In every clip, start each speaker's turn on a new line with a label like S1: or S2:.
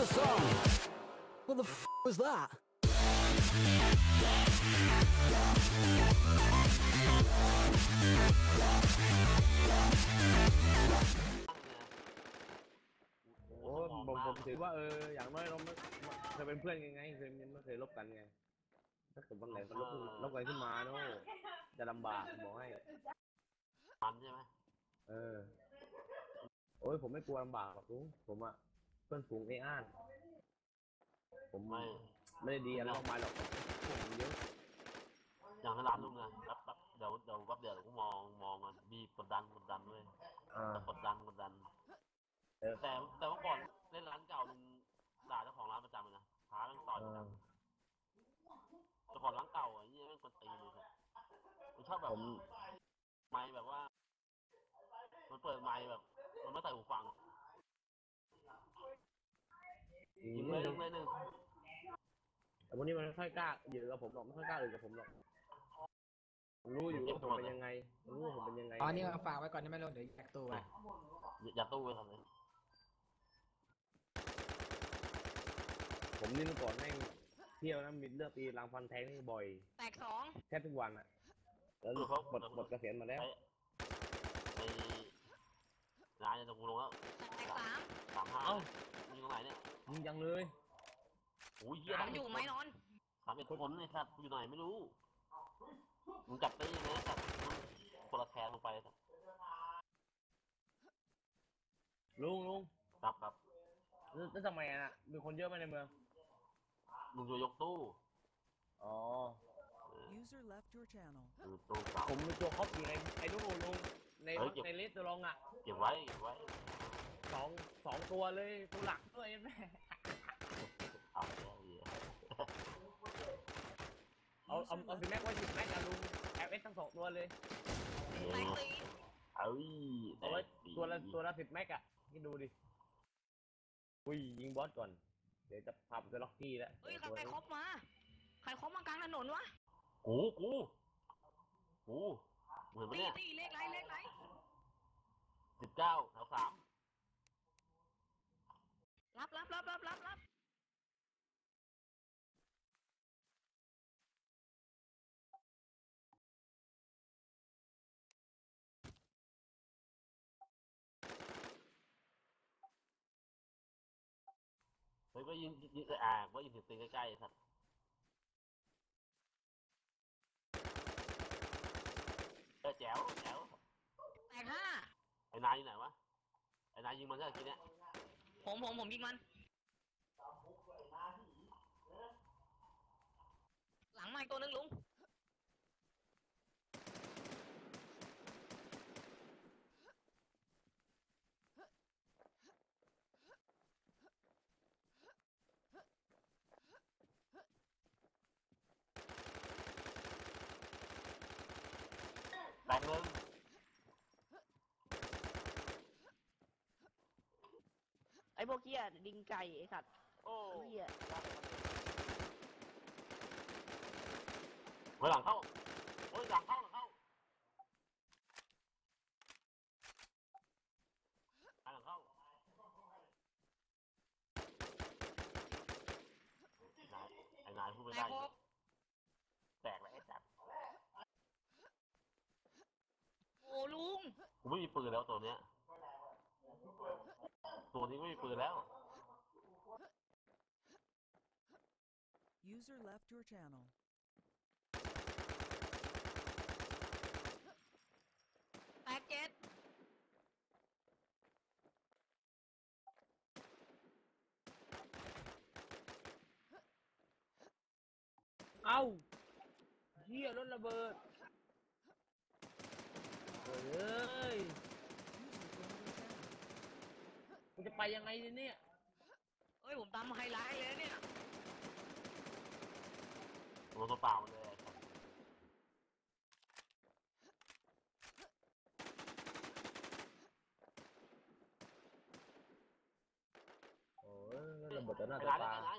S1: the song. What the f was that?
S2: โอ้ผมผมถือว่าเอออย่างน้อยเราไม่เคยเป็นเพื่อนกันไงเคยไม่เคยลบกันไง ถ้าเกิดวันไหนมันลบลบกันขึ้นมาเนาะจะลำบากบอกให้
S3: มันใช่ไหม
S2: เออ โอ้ยผมไม่กลัวลำบากหรอกลุงผมอะเพื่อนฝูงไอ้อ้าน ผม
S3: ไม่
S2: ไม่ได้ดีอะไรมากมายหรอกผมเยอะ
S3: อย่างในร้านลุงนะแป๊บแป๊บเดี๋ยวเดี๋ยวแป๊บเดียวเดี๋ยวกูมองมองมันบีบกดดันกดดันด้วย
S2: อ่า
S3: กดดันกดดัน
S2: เออ
S3: แต่แต่เมื่อก่อนเล่นร้านเก่าลุงด่าเจ้าของร้านประจำเลยนะท้าแม่งต่อย
S2: เอ
S3: ประจ
S2: อำ
S3: เจ้าของร้านเก่าอะยี่แม่งคนตีเลยครับมันชอบแบบ
S2: ผม
S3: ไม้แบบว่า มันเปิดไม้แบบ มันไม่ใส่หูฟัง
S2: อื
S3: ยิง
S2: ม
S3: เลยยิงเลยหนึ่ง
S2: แต่วันนี้มันไม่ค่อยกล้าอยู่กับผมหรอกไม่ค่อยกล้าอื่นกับผมหรอกผมรู้อยู่ว่าผมเป็นยังไงผมรู้ว่าผมเป็นยังไง
S4: อ๋อนี่มาฝากไว้ก่อนได้ไหมลุงเดี๋ยวแยกตู้ไป
S3: อย่าอย่าตู้ไปทำเลย
S2: ผมนี่เมื่อก่อนแม่งเที่ยวนะมีเลือกตีรางฟันแทงนี่บ่อย
S5: แตกสอง
S2: แทบทุกวันอะแล้วลูกบทบทเกษียณมาแล้ว
S3: ไปไปร้านจะตะกูลงแล้ว
S5: แตกสาม
S3: สามห้า
S2: เอ้า
S3: มึงอยู่ตรงไหนเนี่ย
S2: ยิงยังเลย
S3: โอ้ยเหี้ย
S5: สามอยู่ไหมนอน
S3: สามเอ็ดคนเลยครับอยู่ไหนไม่รู้ มึงจับได้ยังไงครับคนละแทนลงไปครับ
S2: ลุงลุง
S3: ครับครับ
S2: แล้วแล้วทำไมอะน่ะมีคนเยอะไหมในเมือง
S3: มึงจะยกตู้
S2: อ๋อ
S6: User left your channel.
S3: เออตู้เก่า
S2: ผมมีตัวครอบอยู่ในไอ้ลูกลุงใน
S3: เฮ้ยเก็บ
S2: ในลิสต์ตัวรองอะ
S3: เก็บไว้เก็บไว้
S2: สองสองตัวเลยตัวหลักด้วยแม่
S3: เอาแล้วเหี้ย
S2: เอาเอาเอาถึงแม็กว่าหยิบแม็กอะลุงแอฟเอสทั้งสองตัวเลย
S5: แตกสี่
S3: เอ้ย
S2: เอาไว้
S3: ดี
S2: ตัวละตัวละสิบแม็กอะนี่ดูดิอุ้ยยิงบอสก่อน เดี๋ยวจะพาไปล็อกกี้แล้ว
S5: เฮ้ยใครใครครบมาใครครบมากลางถนนวะ
S3: กูกูกูเหมือนปะ
S5: ตี
S3: เนี่ย
S5: ตีเลขไรเลขไร
S3: สิบเก้าแถวสาม
S5: รับรับรับรับรับรับ
S3: เฮ้ยก็ยิงยิงอ่าก็ยิงถึงตีใกล้ๆไอ้สัตว์เออแจ๋วแจ๋ว
S5: แตกห้า
S3: ไอ้นายอยู่ไหนวะไอ้นายยิงมันได้ทีเนี้ย
S5: ผมผมผมยิงมัน หลังไมาอีกตัวนึงลุง
S3: แตกเล ย
S7: ไอ้พวกเกี้ยดิงไก่ไอ้สัตว์
S3: โอ้
S7: เหี้ย
S3: ไว้หลังเข้าโอ้ยหลังเข้าหลังเข้าหลังเข้านายไอ้นายพูดไม่
S5: แต
S3: ได้
S5: กหก
S3: แตกแล้วไอ้สัตว์
S5: โอ้ลุง
S3: กูไม่มีปืนแล้วตัวเนี้ย ตัวนี้ไม่มีปืนแล้ว
S6: User left your channel.
S5: แตกเจ็ด
S2: เอ้าเฮียรถระเบิดเฮ้ย
S6: User joined your channel.
S2: มันจะ ไปยังไงเนี่ย
S5: เฮ้ยผมตามไฮไลท์เลยเนี่ย
S3: ตัวตัวเปล่ามันเลยไอ้สัตว์
S2: โอ้ยรถระเบิดต่อหน้า
S3: ไอ้
S2: ต่อนา
S3: ย
S2: ตา
S3: ไอ้นาย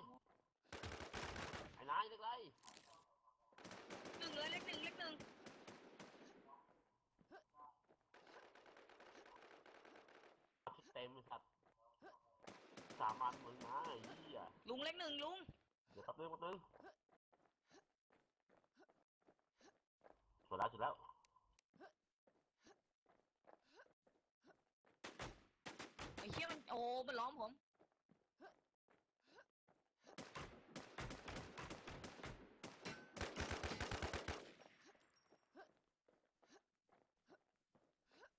S3: ไอ้นายเล็กไร
S5: หนึ่งเลยเลขหนึ่งเลขหนึ่ง
S3: เต็มไอ้สัตว์ สามอันมึงนะไอ้เหี้ย
S5: ลุงเล็กหนึ่งลุง
S3: เดี๋ยวแป๊บนึงแป๊บนึงสุดแล้วสุดแล้ว
S5: ไอ้เชี่ยมันโอ้ มันล้อมผม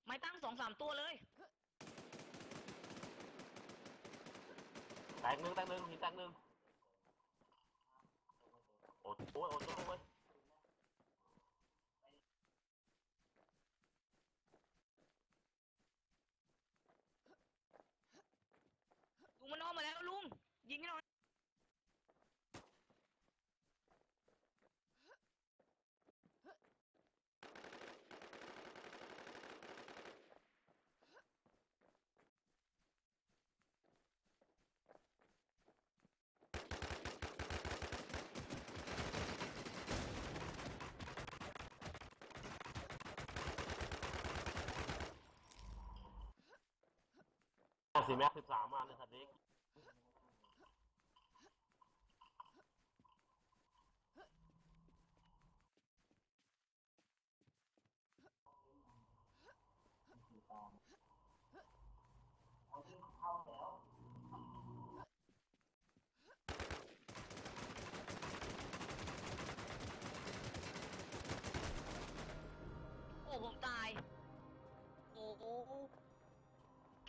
S5: ไม่ตั้งสองสามตัวเลย
S3: แตกหนึ่งแตกหนึ่งหินแตกหนึ่งโอ้ยโอ้ยโอ้ยโอ้ยโอ้ย
S5: ลุงมันอ้อมมาแล้วลุง ยิงให้หน่อย
S3: ห้าสิ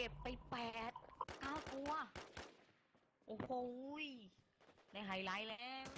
S3: ก็บ
S5: ไปแปดเก้าตัว โอ้โหในไฮไลท์แล้ว